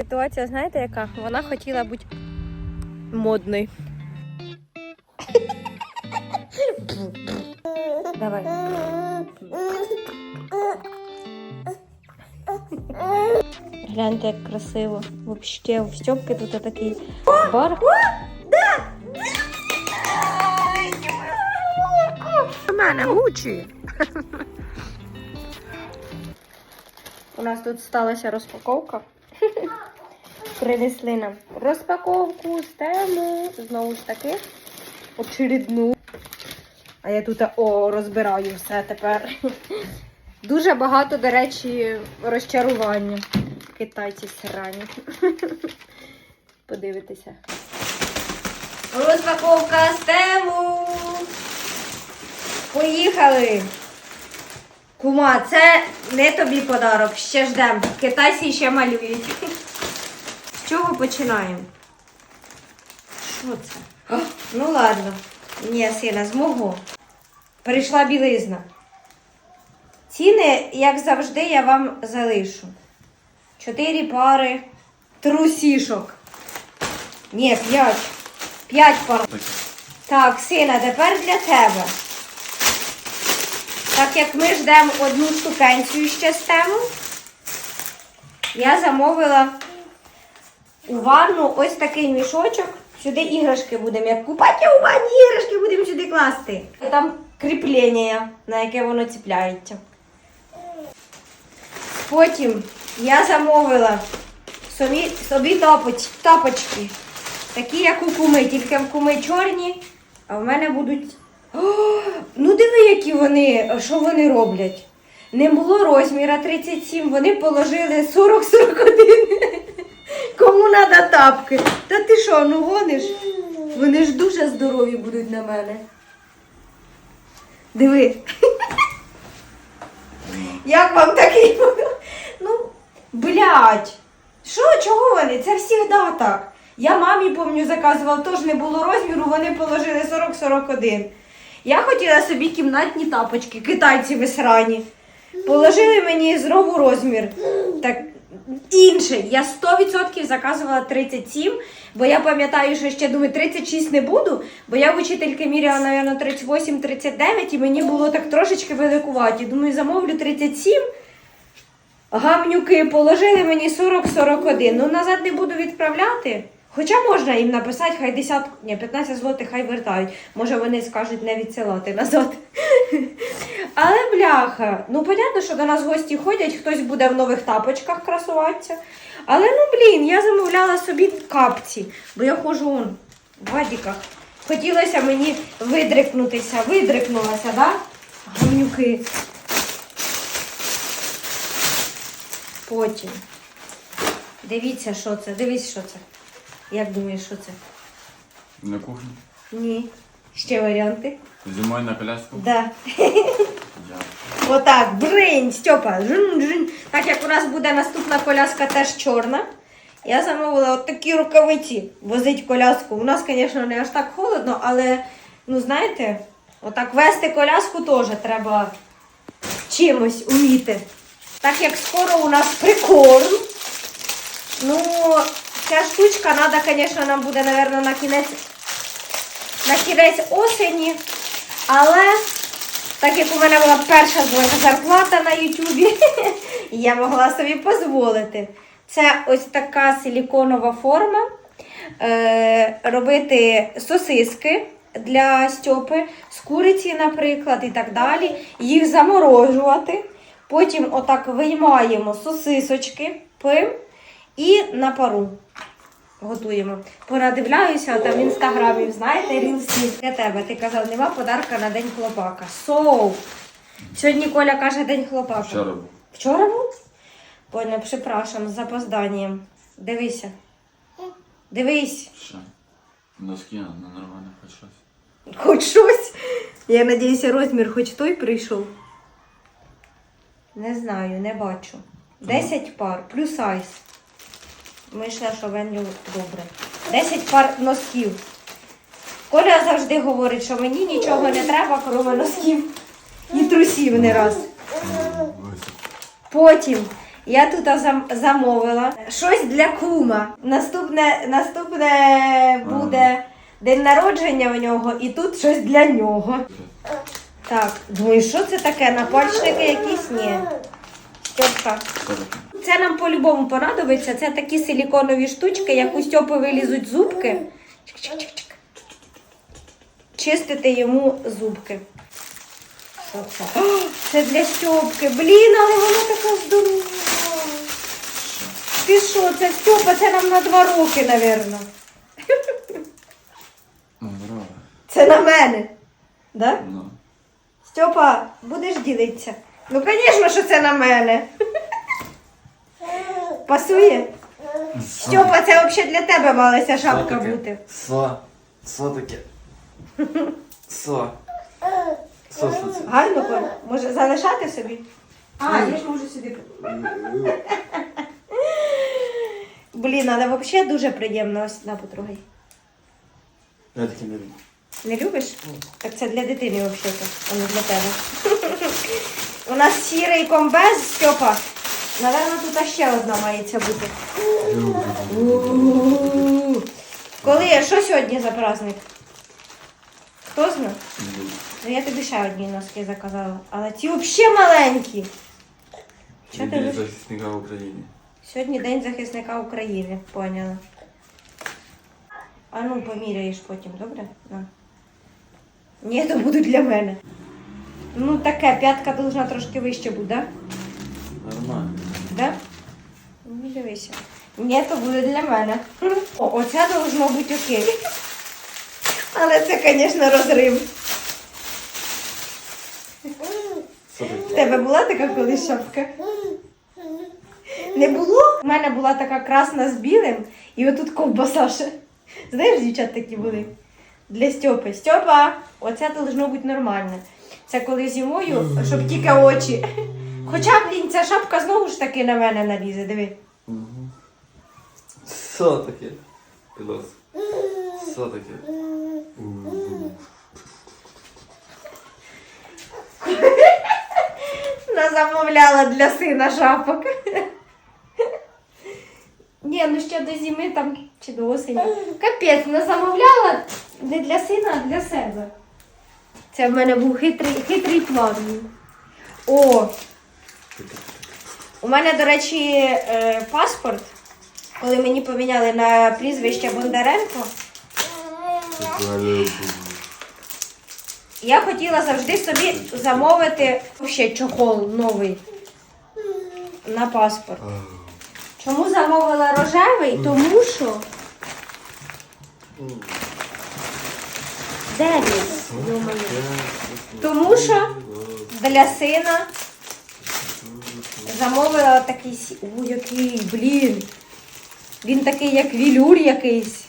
Ситуація, знаєте, яка? Вона хотіла бути модною. Давай. Гляньте, як красиво. Вообще, в Стьопки тут такий бар. У мене гучі. У нас тут сталася розпаковка. Принесли нам розпаковку з тему. Знову ж таки, очередну. А я тут о, розбираю все тепер. Дуже багато, до речі, розчарування. Китайці срані. Подивитися. Розпаковка з тему. Поїхали! Кума, це не тобі подарок, ще ждем. Китайці ще малюють. Чого починаємо? Що це? О, ну ладно. Ні, сина, змогу. Прийшла білизна. Ціни, як завжди, я вам залишу. Чотири пари трусішок. Ні, п'ять. П'ять пар. Так, сина, тепер для тебе. Так як ми ждемо одну штукенцію ще з тему, я замовила у ванну ось такий мішочок. Сюди іграшки будемо, як купати у ванні іграшки будемо сюди класти. І там кріплення, на яке воно ціпляється. Потім я замовила собі, собі топоч, топочки. Такі, як у куми, тільки в куми чорні, а в мене будуть. О, ну диви, які вони, що вони роблять. Не було розміра 37, вони положили 40-41. Кому треба тапки? Та ти що, ну гониш? Вони ж дуже здорові будуть на мене. Диви. Як вам такий? Ну, блядь. Що, чого вони? Це завжди так. Я мамі, помню, заказувала, теж не було розміру, вони положили 40-41. Я хотіла собі кімнатні тапочки, китайці висрані. Положили мені знову розмір. Так, інший. Я 100% заказувала 37, бо я пам'ятаю, що ще думаю, 36 не буду, бо я в учительки міряла, мабуть, 38-39 і мені було так трошечки великуваті. Думаю, замовлю 37. Гамнюки положили мені 40-41. Ну, назад не буду відправляти. Хоча можна їм написати, хай 10, ні, 15 злотих хай вертають. Може вони скажуть не відсилати назад. Але бляха, ну понятно, що до нас гості ходять, хтось буде в нових тапочках красуватися. Але ну блін, я замовляла собі капці, бо я ходжу он, в вадіках. Хотілося мені видрикнутися, видрикнулася, да? Гамнюки. Потім. Дивіться, що це. Дивись, що це. Як думаєш, що це? На кухні? Ні. Ще варіанти? Зимою на коляску? Да. Отак, бринь, Стьопа, жин, жин. Так як у нас буде наступна коляска теж чорна. Я замовила от такі рукавиці возить коляску. У нас, звісно, не аж так холодно, але, ну знаєте, отак вести коляску теж треба чимось уміти. Так як скоро у нас прикорм. Ну, ця штучка треба, звісно, нам буде, мабуть, на кінець, на кінець осені. Але так як у мене була перша зарплата на Ютубі, я могла собі дозволити. Це ось така силіконова форма. Е, робити сосиски для Стьопи, з куриці, наприклад, і так далі. Їх заморожувати. Потім отак виймаємо сосисочки, пим і на пару готуємо. Понадивляюся там в інстаграмі, знаєте, рілсі. Для тебе ти казав, нема подарка на день хлопака. Соу. Сьогодні Коля каже день хлопака. Вчора був. Вчора був? Коля, припрашам, з запозданням. Дивися. Дивись, Ще. Носки на нормально хоч щось. хоч щось. Я надіюся, розмір хоч той прийшов. Не знаю, не бачу. 10 пар, плюс айс. Вийшла, що Венлю добре. 10 пар носків. Коля завжди говорить, що мені нічого не треба, крім носків і трусів не раз. Потім Я тут замовила щось для кума. Наступне, наступне буде день народження у нього, і тут щось для нього. Так, думаю, що це таке? Напальчники якісь? Ні. Стьопка. Це нам по-любому понадобиться. Це такі силіконові штучки, як у Стьопи вилізуть зубки. Чистити йому зубки. Це? О, це для Стьопки. Блін, але вона така здорова. Ти що, це Стьопа, це нам на два роки. Ну. Це на мене. Да? Ну. Стьопа, будеш ділитися? Ну, звісно, що це на мене. Пасує? Стьопа, це взагалі для тебе мала ця шапка бути. Со. Со таке. Со. Со, що це? Гарно, Коля? Може залишати собі? А, я ж можу сюди. Блін, але взагалі дуже приємно ось на потрогай. Я таке не люблю. Не любиш? Так це для дитини взагалі, а не для тебе. У нас сірий комбез, Стьопа. Наверно, тут ще одна мається бути. У-у-у. Коли? Що сьогодні за праздник? Хто знає? Ну я тобі ще одні носки заказала. Але ці взагалі маленькі. Що ти День любиш? захисника в Україні. Сьогодні День захисника України, поняла. А ну поміряєш потім, добре? На. Ні, то будуть для мене. Ну таке, п'ятка должна трошки вище бути, да? Нормально. Да? Ну, дивися. Ні, то буде для мене. О, оце должно бути окей. Але це, звісно, розрив. Таке? тебе була така колись шапка? Не було? У мене була така красна з білим, і отут ковбаса ще. Знаєш, дівчат такі були? Для Стьопи. Стьопа, оце должно бути нормально. Це коли зимою, щоб тільки очі. Хоча, блін, ця шапка знову ж таки на мене налізе, диви. Що таке? Пілос. Що таке? У-у-у. Вона замовляла для сина шапок. Ні, ну ще до зими там чи до осені. Капець, вона замовляла не для сина, а для себе. Це в мене був хитрий, хитрий план. О! У мене, до речі, е, паспорт, коли мені поміняли на прізвище Бондаренко, я хотіла завжди собі замовити ще чохол новий на паспорт. Чому замовила рожевий? Тому що. Де він? Йо-моє. Тому що для сина замовила такий. Ой, який, блін. Він такий, як вілюр якийсь.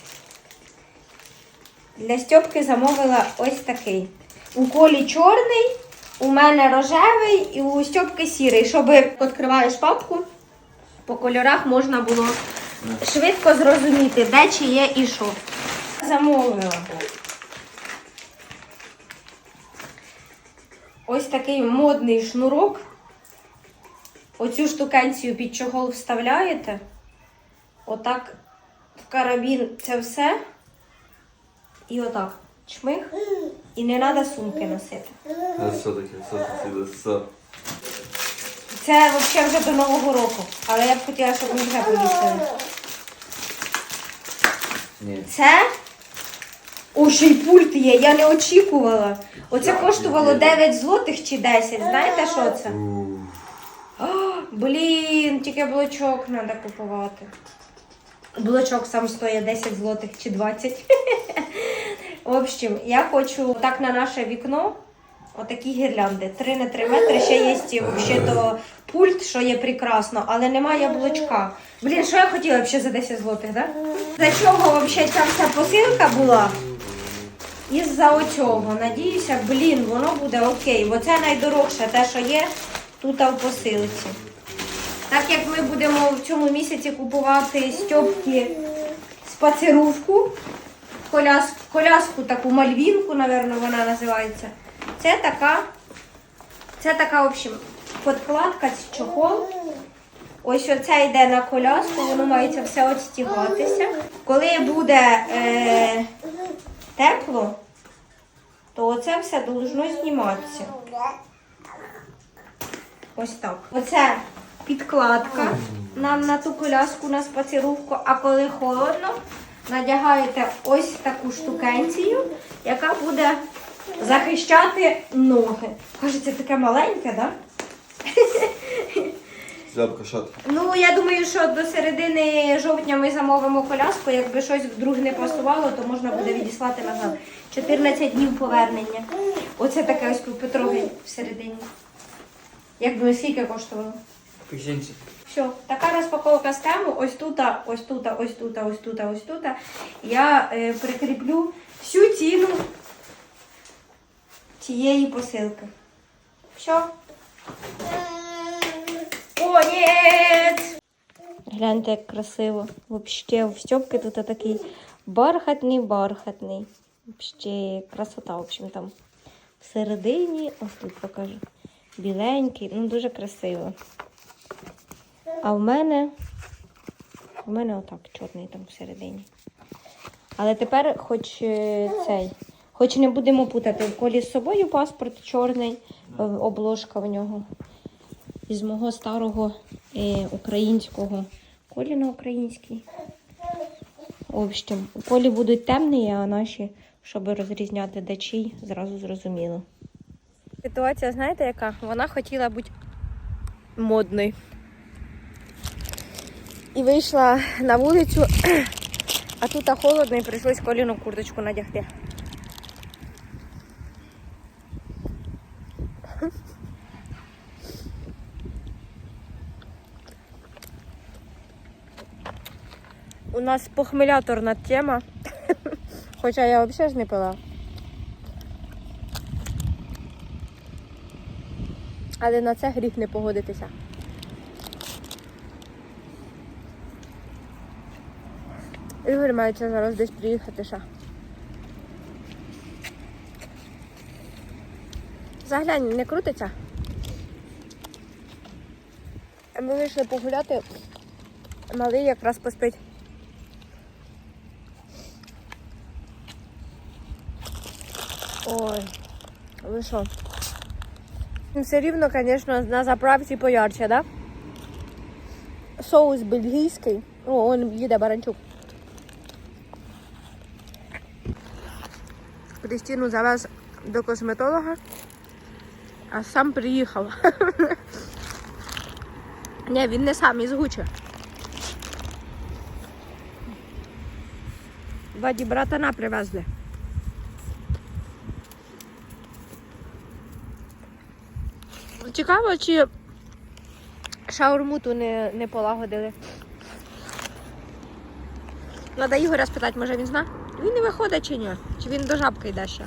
Для Стьопки замовила ось такий. У колі чорний, у мене рожевий і у Стьопки сірий. Щоб відкриваєш папку, по кольорах можна було швидко зрозуміти, де чи є і що. Замовила. Ось такий модний шнурок. Оцю штукенцію під чохол вставляєте. Отак в карабін це все. І отак. Чмих. І не треба сумки носити. А що таке? Що таке? Що? Це взагалі вже до Нового року. Але я б хотіла, щоб ми вже повісили. Ні. Це О, ще й пульт є, я не очікувала. Оце коштувало 9 злотих чи 10. Знаєте, що це? О, блін, тільки блочок треба купувати. Блочок сам стоїть 10 злотих чи 20. В общем, я хочу так на наше вікно. Отакі гірлянди. 3 на 3 метри. Ще є ще то пульт, що є прекрасно, але немає блочка. Блін, що я хотіла ще за 10 злотих, да? За чого взагалі ця вся посилка була? Із-за оцього. Надіюся, блін, воно буде окей. Бо це найдорожче те, що є тут в посилці. Так як ми будемо в цьому місяці купувати Стьопки спацирувку, коляску, коляску таку мальвінку, напевно, вона називається. Це така, це така, в общем, подкладка, з чохол. Ось оце йде на коляску, воно має все отстігатися. Коли буде е, тепло, то оце все должно зніматися. Ось так. Оце підкладка нам на ту коляску на спацірувку, а коли холодно, надягаєте ось таку штукенцію, яка буде захищати ноги. Кажеться, таке маленьке, так? Да? Зябка. Ну, я думаю, що до середини жовтня ми замовимо коляску. Якби щось вдруг не пасувало, то можна буде відіслати назад. 14 днів повернення. Оце таке ось Петрові всередині. Як думаю, скільки коштувало? Піксінці. Все, така розпаковка схему. Ось тут, ось тут, ось тут, ось тут, ось тут. Я е, прикріплю всю ціну цієї посилки. Все. Конець! Гляньте, як красиво. Вообще, в Стьопки тут такий бархатний, бархатний. Вообще, красота, в общем, там. Всередині, ось тут покажу. Біленький, ну дуже красиво. А в мене, в мене отак чорний там всередині. Але тепер, хоч е, цей, хоч не будемо путати, в колі з собою паспорт чорний, е, обложка в нього. Із мого старого е, українського. Колі на український. В общем, у колі будуть темні, а наші, щоб розрізняти чий, зразу зрозуміло. Ситуація, знаєте, яка? Вона хотіла бути модною. І вийшла на вулицю, а тут холодно і прийшлось коліну курточку надягти. У нас похмеляторна тема. Хоча я взагалі ж не пила. Але на це гріх не погодитися. Ігор мається зараз десь приїхати ще. Заглянь, не крутиться. Ми вийшли погуляти. Малий якраз поспить. Ой, ви що? Все рівно, звісно, на заправці поярче, да? Соус бельгійський. О, он їде баранчук. Кристину завез до косметолога, а сам приїхав. Ні, він не сам із Гучі. Ваді братана привезли. Цікаво, чи шаурму ту не, не полагодили. Надо Ігоря спитати, може він зна? Він не виходить чи ні? Чи він до жабки йде ще?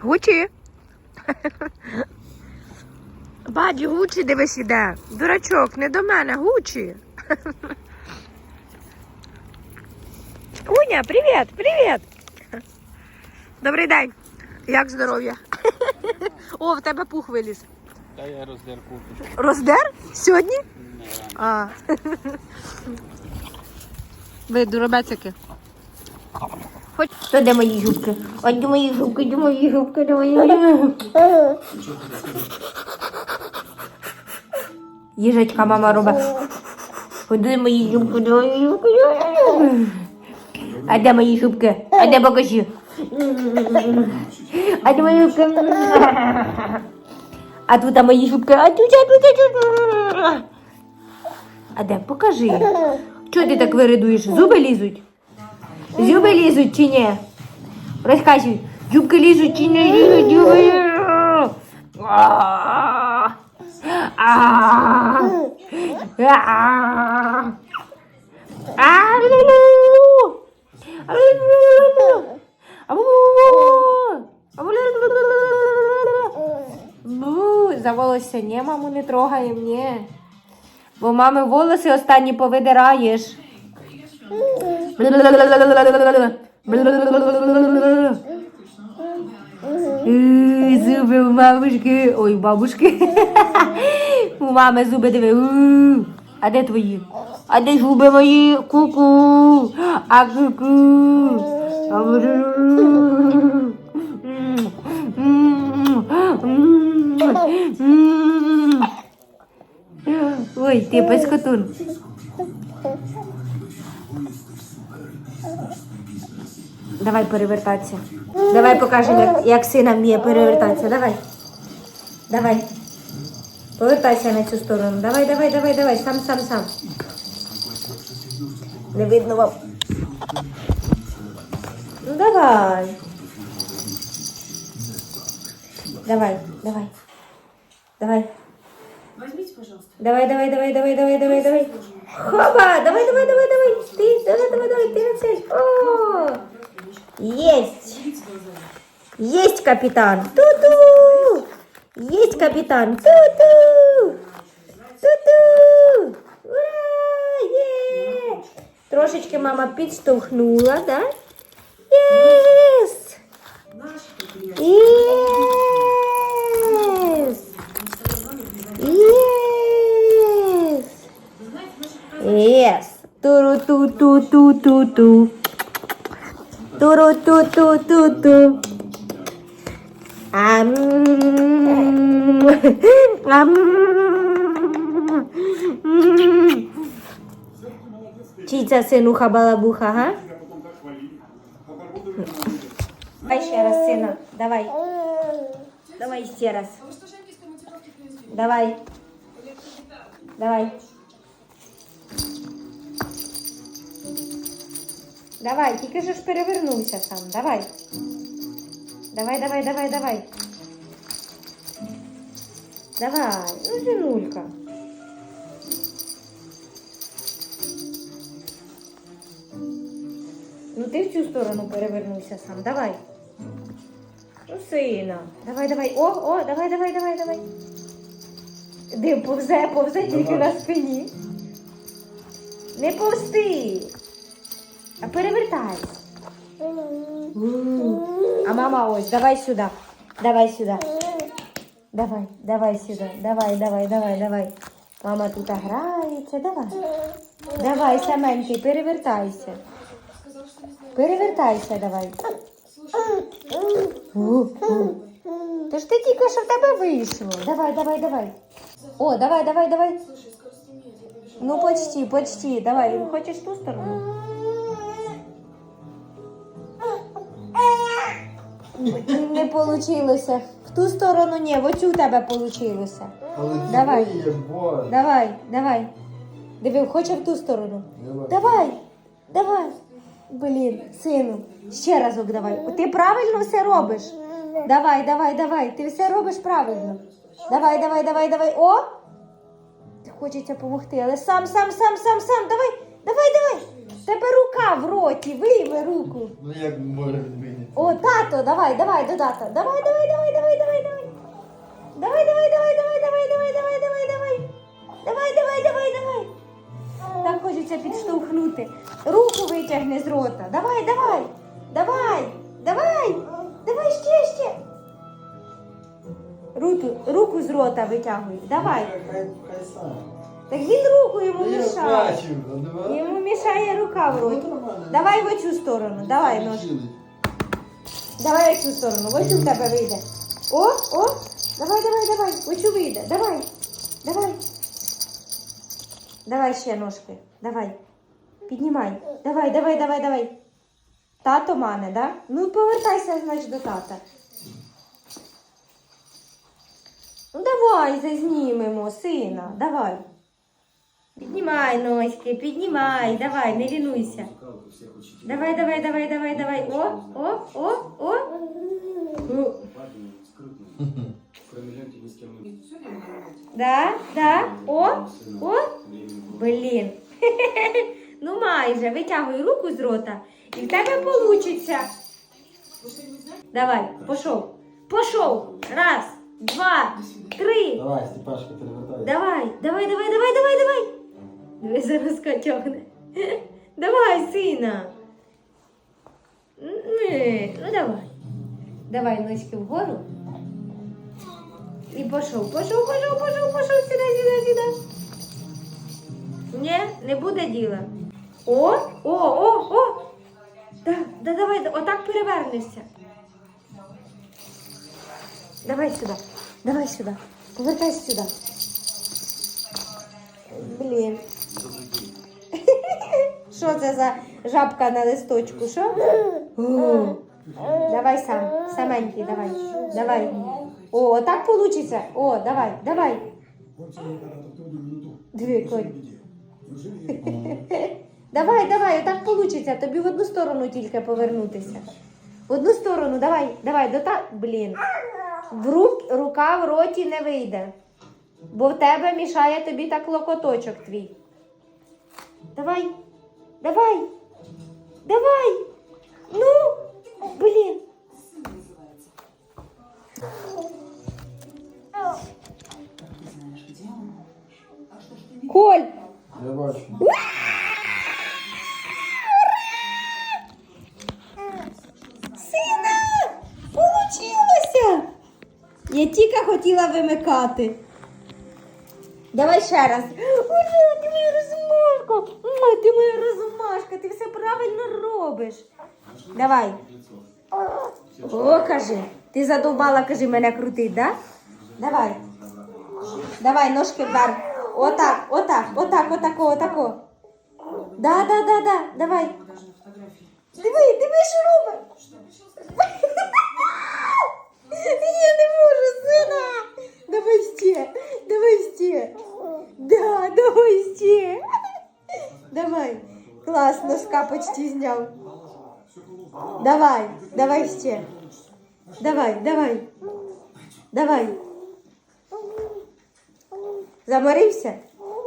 Гучі. Баді, Гучі дивись іде. Дурачок, не до мене, Гучі. Уня, привіт, привіт. Добрий день. Як здоров'я? О, в тебе пух виліз. Та я роздер кухню. Роздер? Сьогодні? А. Ви дуробецики. Хоч... То де мої жубки? Ой, де мої жубки, де мої жубки, де мої жубки. Їжачка мама робить. Де мої жубки, де мої жубки, де мої жубки. А де мої жубки? А покажи? А де мої жубки? А тут а мої жубки, а тут, а тут, а тут. А покажи. Чого ти так виридуєш? Зуби лізуть? Зуби лізуть чи ні? Розказуй, зубки лізуть чи не лізуть, зуби лізуть. А. за волосся ні, маму не трогай ні. Бо мами волоси останні повидираєш. Зуби у бабушки. Ой, бабушки. У мами зуби диви. А де твої? А де зуби мої? Ку-ку. А ку-ку. Ой, ти пескотун. Давай перевертатися. Давай покажемо, як, як сина вміє перевертатися. Давай. Давай. Повертайся на цю сторону. Давай, давай, давай, давай. Сам, сам, сам. Не видно вам. Ну давай. Давай, давай. Давай. Возьмите, пожалуйста. Давай, давай, давай, давай, давай, давай, давай. Хоба! Давай, давай, давай, давай. Ты, давай, давай, давай, ты на. О! Есть! Есть капитан! Ту-ту! Есть капитан! Ту-ту! Ту-ту! Ура! Є! Трошечки мама підштовхнула, да? Єс! Єс! Єс! Єс! Туру-ту-ту-ту-ту-ту. Туру-ту-ту-ту-ту. Ам. Ам. Чий це синуха балабуха, га? Давай ще раз, сина. Давай. Давай ще раз. Давай. Давай. Давай, тільки ж перевернувся сам. Давай. Давай, давай, давай, давай. Давай. Ну, синулька. Ну ти в цю сторону перевернувся сам. Давай. Ну, сина. Давай, давай. О, о, давай, давай, давай, давай. Де повзе, повзе тільки на спині. Не повсти. А перевертай. А мама ось, давай сюди. Давай сюди. Давай, давай сюди. Давай, давай, давай, давай. Мама тут грається. Давай. Давай, саменький, перевертайся. Перевертайся, давай. То ж ти тільки що в тебе вийшло. Давай, давай, давай. О, давай, давай, давай. Ну, почти, почти. Давай, хочеш ту сторону? Не получилося. В ту сторону ні, в оцю в тебе получилося. Давай. Давай, давай. Диви, хоче в ту сторону. Давай, давай. Блін, сину, ще разок давай. Ти правильно все робиш. Давай, давай, давай. Ти все робиш правильно. Давай, давай, давай, давай. О! Хочеться допомогти, але сам, сам, сам, сам, сам. Давай, давай, давай. Тебе рука в роті, вийми руку. Ну як може відмінити? О, тато, давай, давай до тата. Давай, давай, давай, давай, давай, давай. Давай, давай, давай, давай, давай, давай, давай, давай, давай. Давай, давай, давай, давай. Так хочеться підштовхнути. Руку витягни з рота. Давай, давай. Давай, давай. Давай ще, ще. Руку, руку з рота витягуй. Давай. Хай, хай сам. Так він руку йому Я мішає. бачу, ну давай. Йому мішає рука в роті. Давай в оцю сторону. Давай, нож. Давай в цю сторону, ось у тебе вийде. О, о, давай, давай, давай, ось у вийде. Давай, давай. Давай ще ножки. Давай. Піднімай. Давай, давай, давай, давай. Тато мане, да? Ну повертайся, значить, до тата. Ну давай зазнімемо, сина, давай. Піднімай ножки, піднімай, давай, не лінуйся. Давай, давай, давай, давай, давай. О, о, о, о. Ну, Да, да, о, о. Блін. Ну майже, витягуй руку з рота і в тебе получиться. Давай, пошов. Пошов. Раз, два, три. Давай, Степашка, перевертай. Давай, давай, давай, давай, давай, давай. Диви, зараз котягне. Давай, сина. Ні, Ну давай. Давай ножки вгору. І пішов, пішов, пішов, пішов, пішов, сюди, сюди, сюди. Ні, не буде діла. О, о, о, о. Да, да, давай, отак перевернешся. Давай сюди, давай сюди. Повертайся сюди. Блін. Що це за жабка на листочку? Що? О, Давай сам, саменький, давай. Давай. О, отак получиться. О, давай, давай. Диви, Коль. Давай, давай, отак получиться. Тобі в одну сторону тільки повернутися. В одну сторону, давай, давай, до та. Блін. В рук, рука в роті не вийде. Бо в тебе мішає тобі так локоточок твій. Давай, давай, давай. Ну, блін. Коль, Я бачу. Сина! Получилося! Я тільки хотіла вимикати. Давай ще раз. Ура, ти моя розумашка! Ой, Ти моя розумашка, ти все правильно робиш. Давай. О, кажи. Ти задовбала, кажи, мене крутить, да? Давай. Давай, ножки вверх. Отак, отак, отак, отако, отако. Да, да, да, да. Давай. Диви, диви, що робить. Я не можу, сина. Давай ще, давай ще. Да, давай ще. Давай. Клас, носка почти зняв. Давай, давай ще. Давай, давай. Давай. Заморився?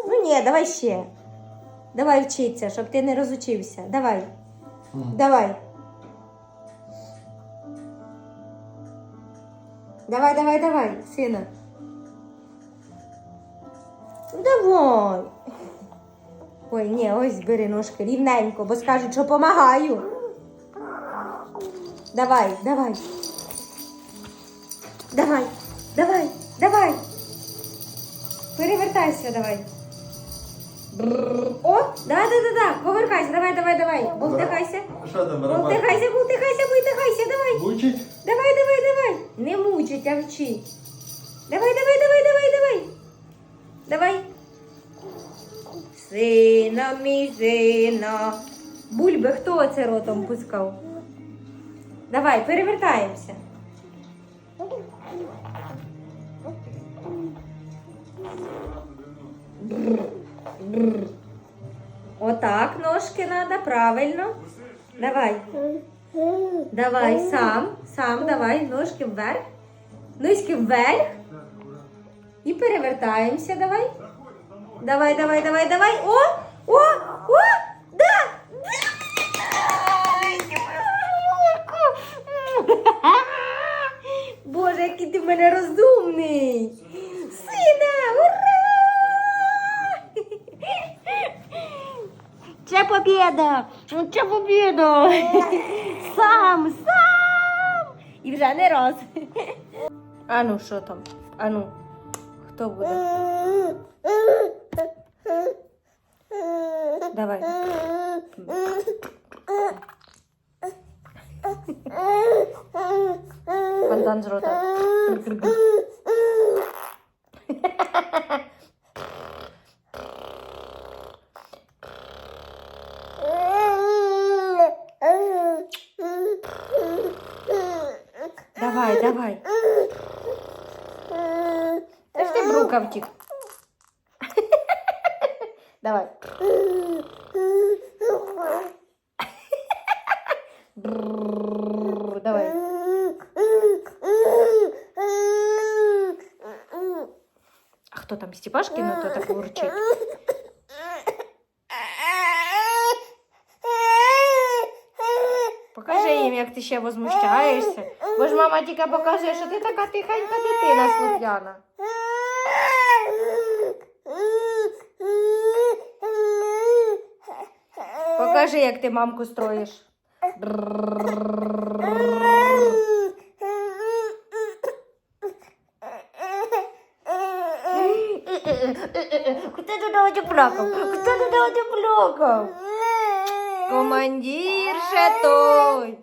Ну ні, давай ще. Давай вчиться, щоб ти не розучився. Давай. Давай. Давай, давай, давай, сина. Давай. Ой, ні, ось бери ножки рівненько, бо скажуть, що помагаю. Давай, давай. Давай, давай, давай. Перевертайся, давай. О, да, да, да, да. Поверхайся, давай, давай, давай. Бултихайся. Що там, бултихайся, давай. Мучить? Давай, давай, давай. Не мучить, а вчить. Давай, давай, давай, давай, давай. Давай. Сина мій сина. Бульби, хто це ротом пускав? Давай, перевертаємося. Отак ножки надо, правильно. Давай. Давай, сам, сам, давай, ножки вверх. Ножки вверх. І перевертаємося, давай. Давай, давай, давай, давай. О! О! О! Да! Боже, який ти в мене розумний! Сина! Ура! Це побіда! Це побіда! Сам, сам! І вже не раз. А ну, що там? А ну, хто буде? Давай. Фонтан з рота. Давай, давай. Втік. Давай. Давай. А хто там Степашки, ну то так урчить? Покажи їм, як ти ще возмущаєшся. Бо ж мама тільки показує, що ти така тихенька дитина слухняна. Покажи, як ти мамку строїш. Хто тут плакав? Хто тут плакав? Командир ще той.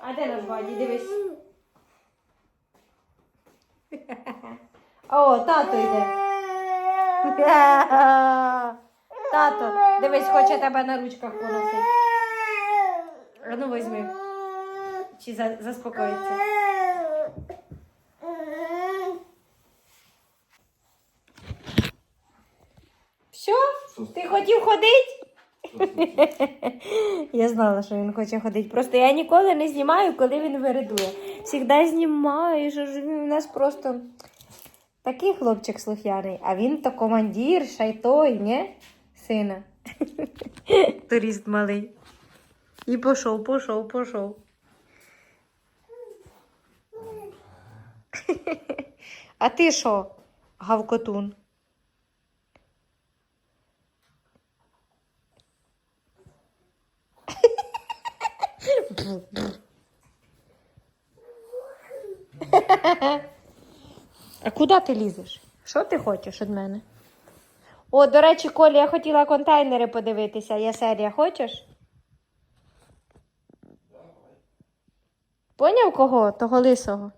А де нас Ваді? Дивись. О, тато йде. Тато, дивись, хоче тебе на ручках поносити. Ну візьми. Чи за, заспокоїться? Все? Ти хотів ходити? Я знала, що він хоче ходити. Просто я ніколи не знімаю, коли він виридує. Всігда знімаю, що ж він у нас просто такий хлопчик слух'яний, а він то командир, шайтой, не? Сина. Турист малий. І пішов, пішов, пішов. А ти що, гавкотун? А куди ти лізеш? Що ти хочеш від мене? О, до речі, Колі, я хотіла контейнери подивитися. Є серія, хочеш? Поняв кого? Того лисого?